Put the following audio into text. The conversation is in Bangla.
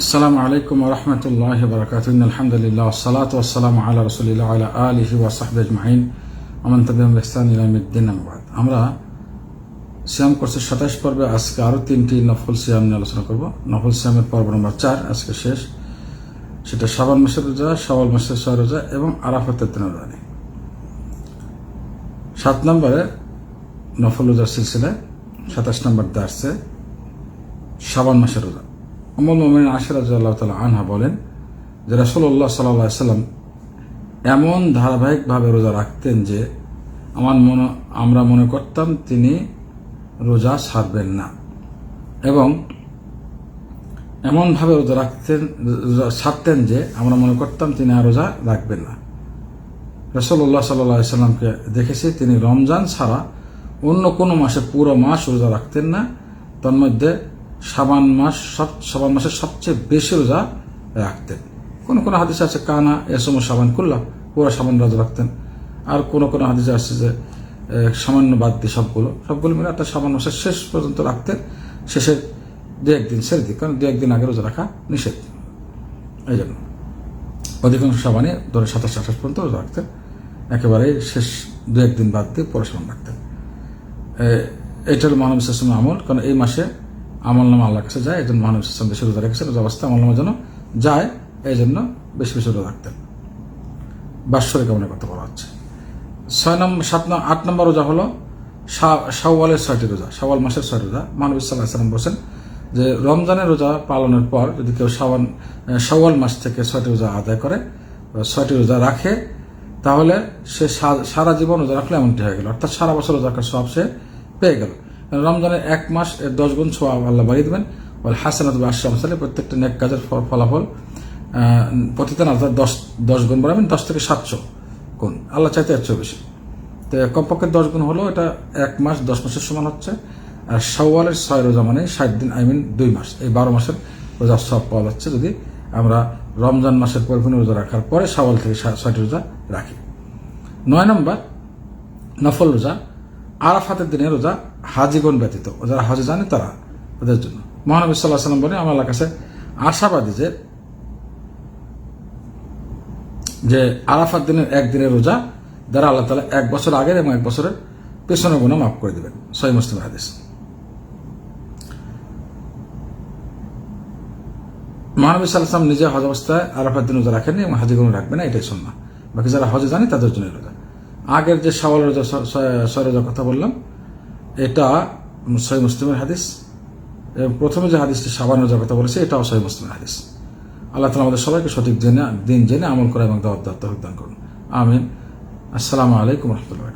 আসসালামু আলাইকুম রহমতুল্লাহ বরকাত আলহামদুলিল্লাহ সালাত ওসালাম আল্লাহ রসুলিল্লাহ আল্লাহ আলহি ওয়াসাহব আজমাইন। আমন তবিম ইসলাম ইলামুদ্দিন আমরা শ্যাম করছে সাতাশ পর্বে আজকে আরও তিনটি নফল শ্যাম নিয়ে আলোচনা করব। নফল শ্যামের পর্ব নম্বর চার, আজকে শেষ। সেটা সাবান মাসের রোজা সাবাল মাসের ছয় রোজা এবং আরাফাতের তিন রোজা সাত নম্বরে নফল রোজার সিলসিলায় সাতাশ নম্বর দার্সে সাবান মাসের রোজা। অমল মোমিন আশির রাজু তালা আনহা বলেন যে রাসুল্লাহ সাল্লাহ সাল্লাম এমন ধারাবাহিকভাবে রোজা রাখতেন যে আমার মনে, আমরা মনে করতাম তিনি রোজা ছাড়বেন না। এবং এমনভাবে রোজা রাখতেন ছাড়তেন যে আমরা মনে করতাম তিনি আর রোজা রাখবেন না। রসল্লাহ সাল্লাহ সাল্লামকে দেখেছি তিনি রমজান ছাড়া অন্য কোনো মাসে পুরো মাস রোজা রাখতেন না। তন্মধ্যে সাবান মাস, সব সাবান মাসের সবচেয়ে বেশি রোজা রাখতেন। কোন কোনো হাদিসে আছে, কানা এসম সাবান করলাম পুরো সাবান রোজা রাখতেন। আর কোন কোন হাদিসে আছে যে সামান্য বাদ দিয়ে সবগুলো সবগুলো মিলে অর্থাৎ সাবান মাসের শেষ পর্যন্ত রাখতেন। শেষের দু একদিন ছেড়ে দিই কারণ দু একদিন আগে রোজা রাখা নিষেধ। এই জন্য। অধিকাংশ সাবানে ধরে সাতাশ, আঠাশ পর্যন্ত রোজা রাখতেন। একেবারে শেষ দু একদিন বাদ দিয়ে পরে সাবান রাখতেন। এটা হলো মানব ইসলাম আমল, কারণ এই মাসে আমল নামা আল্লাহর কাছে যায় একজন মানব ইসলাম বেশি রোজা রেখেছেন রোজা অবস্থা আমল নামার জন্য যায় এই জন্য বেশি বেশি রোজা রাখতেন। বাৎসরিক আমলের কথা বলা হচ্ছে। ছয় নম্বর সাত নম্বর আট নম্বর রোজা হলো শাওয়ালের ছয়টি রোজা, শাওয়াল মাসের ছয় রোজা। মানব ইসলাম সাল্লাম বলছেন যে, রমজানের রোজা পালনের পর যদি কেউ শাওয়ান শাওয়াল মাস থেকে ছয়টি রোজা আদায় করে ছয়টি রোজা রাখে, তাহলে সে সারা জীবন রোজা রাখলে এমনটি হয়ে গেল। অর্থাৎ সারা বছর রোজা সব সে পেয়ে গেল। রমজানের এক মাস দশ গুণ ছোয়া আল্লাহ বাড়িয়ে দেবেন। বলে হাসানাত বা আশরাম সালে প্রত্যেকটা নেক কাজের ফলাফল প্রতিদিন অর্থাৎ দশ দশ গুণ বাড়াবেন দশ থেকে সাতশো গুণ। আল্লাহ চাইতে চেয়েও বেশি। তো কমপক্ষে দশ গুণ হলো এটা এক মাস, দশ মাসের সমান হচ্ছে। আর শাওয়ালের ছয় রোজা মানে ষাট দিন, আই মিন দুই মাস। এই বারো মাসের রোজা সব পাওয়া যাচ্ছে যদি আমরা রমজান মাসের পরিপূর্ণ রোজা রাখার পরে শাওয়াল থেকে ছয়- ছয়টি রোজা রাখি। নয় নম্বর, নফল রোজা। আরাফাতের দিনে রোজা হাজিগণ ব্যতীত। যারা হাজি জানে তারা তাদের জন্য। মহানবী সাল্লাহ সাল্লাম বলে আমার কাছে আশাবাদী যে যে আরাফাত দিনের একদিনের রোজা দ্বারা আল্লাহ তালা এক বছর আগের এবং এক বছরের পেছনের গুণা মাফ করে দেবেন। সহি মুসলিম হাদিস। মহানবী সাল্লাম নিজে হজ অবস্থায় আরাফাত দিন রোজা রাখেননি এবং হাজি গুণ রাখবেন না, এটাই শোনা বাকি যারা হজে জানে তাদের জন্য রোজা। আগের যে সওয়াল রোজা রোজার কথা বললাম এটা সহি মুসলিমের হাদিস। প্রথমে যে হাদিসটি সাবান যাবে কথা বলেছে, এটাও সহি মুসলিমের হাদিস। আল্লাহ তালা আমাদের সবাইকে সঠিক জেনে দিন জেনে আমল করা এবং দাওয়াত দাওয়াত দান করুন। আমিন। আসসালামু আলাইকুম রহমতুল্লাহ